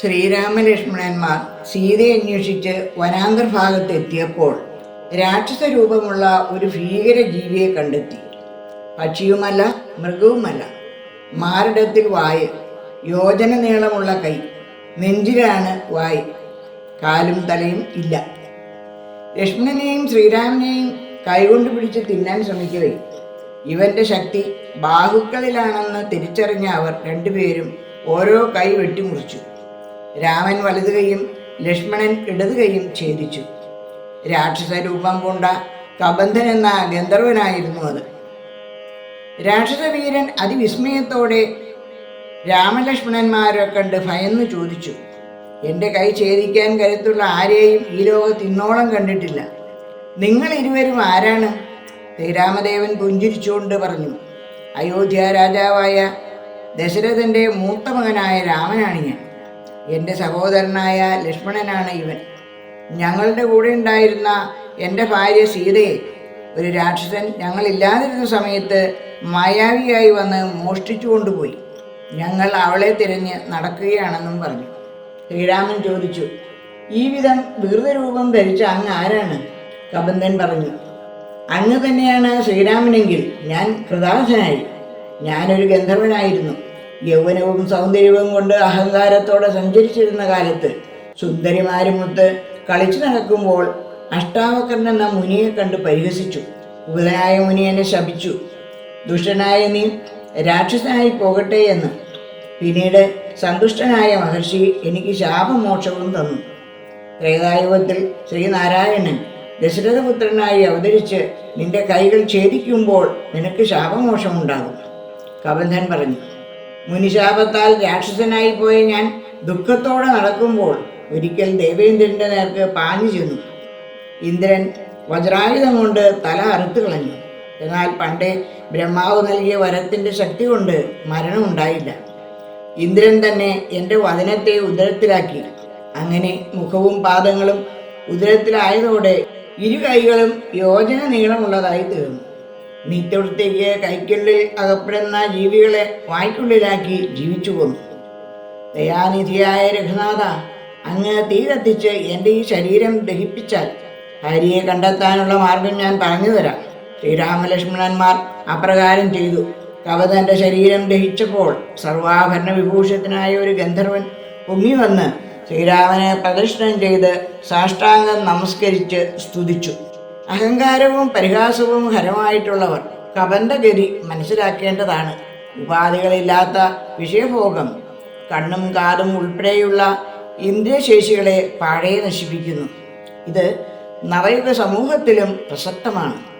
ശ്രീരാമലക്ഷ്മണന്മാർ സീതയെ അന്വേഷിച്ച് വനാന്തർ ഭാഗത്തെത്തിയപ്പോൾ രാക്ഷസ രൂപമുള്ള ഒരു ഭീകര ജീവിയെ കണ്ടെത്തി. പക്ഷിയുമല്ല മൃഗവുമല്ല. മാരടത്തിൽ വായ് യോജന നീളമുള്ള കൈ നെഞ്ചിലാണ് വായ് കാലും തലയും ഇല്ല. ലക്ഷ്മണനെയും ശ്രീരാമനെയും കൈകൊണ്ട് പിടിച്ച് തിന്നാൻ ശ്രമിക്കുകയും ഇവന്റെ ശക്തി ബാഹുക്കളിലാണെന്ന് തിരിച്ചറിഞ്ഞ അവർ രണ്ടുപേരും ഓരോ കൈ വെട്ടിമുറിച്ചു. രാമൻ വലതു കൈയും ലക്ഷ്മണൻ ഇടതു കൈയും ഛേദിച്ചു. രാക്ഷസ രൂപം പൂണ്ട കബന്ധൻ എന്ന ഗന്ധർവനായിരുന്നു അത്. രാക്ഷസവീരൻ അതിവിസ്മയത്തോടെ രാമലക്ഷ്മണന്മാരെ കണ്ട് ഭയന്ന് ചോദിച്ചു എന്റെ കൈ ഛേദിക്കാൻ കരുത്തുള്ള ആരെയും ഈ ലോകത്ത് ഇന്നോളം കണ്ടിട്ടില്ല. നിങ്ങൾ ഇരുവരും ആരാണ്? ശ്രീരാമദേവൻ പുഞ്ചിരിച്ചുകൊണ്ട് പറഞ്ഞു അയോധ്യ രാജാവായ ദശരഥന്റെ മൂത്ത മകനായ രാമനാണ് ഞാൻ. എന്റെ സഹോദരനായ ലക്ഷ്മണനാണ് ഇവൻ. ഞങ്ങളുടെ കൂടെ ഉണ്ടായിരുന്ന എന്റെ ഭാര്യ സീതയെ ഒരു രാക്ഷസൻ ഞങ്ങളില്ലാതിരുന്ന സമയത്ത് മായാവിയായി വന്ന് മോഷ്ടിച്ചു കൊണ്ടുപോയി. ഞങ്ങൾ അവളെ തിരഞ്ഞ് നടക്കുകയാണെന്നും പറഞ്ഞു. ശ്രീരാമൻ ചോദിച്ചു ഈ വിധം വികൃതരൂപം ധരിച്ച അങ്ങ് ആരാണ്? കബന്ധൻ പറഞ്ഞു അങ്ങ് തന്നെയാണ് ശ്രീരാമനെങ്കിൽ ഞാൻ കൃതാർത്ഥനായി ഞാനൊരു ഗന്ധർവനായിരുന്നു. യൗവനവും സൗന്ദര്യവും കൊണ്ട് അഹങ്കാരത്തോടെ സഞ്ചരിച്ചിരുന്ന കാലത്ത് സുന്ദരിമാരുമൊത്ത് കളിച്ചു നടക്കുമ്പോൾ അഷ്ടാവക്രൻ എന്ന മുനിയെ കണ്ട് പരിഹസിച്ചു. ഉപതനായ മുനിയനെ ശപിച്ചു. ദുഷ്ടനായ നീ രാക്ഷസനായി പോകട്ടെ എന്ന്. പിന്നീട് സന്തുഷ്ടനായ മഹർഷി എനിക്ക് ശാപമോക്ഷവും തന്നു. ത്രേതായുഗത്തിൽ ശ്രീനാരായണൻ ദശരഥപുത്രനായി അവതരിച്ച് നിന്റെ കൈകൾ ഛേദിക്കുമ്പോൾ നിനക്ക് ശാപമോക്ഷമുണ്ടാകും. കബന്ധൻ പറഞ്ഞു മുനിശാപത്താൽ രാക്ഷസനായി പോയ ഞാൻ ദുഃഖത്തോടെ നടക്കുമ്പോൾ ഒരിക്കൽ ദേവേന്ദ്രന്റെ നേർക്ക് പാഞ്ഞു ചെന്നു. ഇന്ദ്രൻ വജ്രായുധം കൊണ്ട് തല അറുത്തു കളഞ്ഞു. എന്നാൽ പണ്ടേ ബ്രഹ്മാവ് നൽകിയ വരത്തിന്റെ ശക്തി കൊണ്ട് മരണമുണ്ടായില്ല. ഇന്ദ്രൻ തന്നെ എന്റെ വചനത്തെ ഉദരത്തിലാക്കി. അങ്ങനെ മുഖവും പാദങ്ങളും ഉദരത്തിലായതോടെ ഇരു കൈകളും യോജന നീളമുള്ളതായി തീർന്നു. നീറ്റൊടുത്തേക്ക് കൈക്കുള്ളിൽ അകപ്പെടുന്ന ജീവികളെ വായ്ക്കുള്ളിലാക്കി ജീവിച്ചു പോന്നു ദയാനിധിയായ രഘുനാഥ അങ്ങ് തീ കത്തിച്ച് എന്റെ ഈ ശരീരം ദഹിപ്പിച്ചാൽ ഹരിയെ കണ്ടെത്താനുള്ള മാർഗം ഞാൻ പറഞ്ഞു തരാം ശ്രീരാമലക്ഷ്മണന്മാർ അപ്രകാരം ചെയ്തു. കവതന്റെ ശരീരം ദഹിച്ചപ്പോൾ സർവാഭരണ വിഭൂഷത്തിനായ ഒരു ഗന്ധർവൻ പൊങ്ങി വന്ന് ശ്രീരാമനെ പ്രദക്ഷിണം ചെയ്ത് സാഷ്ടാംഗം നമസ്കരിച്ച് സ്തുതിച്ചു. അഹങ്കാരവും പരിഹാസവും ഹരമായിട്ടുള്ളവർ കപന്റെ ഗതി മനസ്സിലാക്കേണ്ടതാണ്. ഉപാധികളില്ലാത്ത വിഷയഭോഗം കണ്ണും കാതും ഉൾപ്പെടെയുള്ള ഇന്ദ്രിയശേഷികളെ പാഴയെ നശിപ്പിക്കുന്നു. ഇത് നവയുഗ സമൂഹത്തിലും പ്രസക്തമാണ്.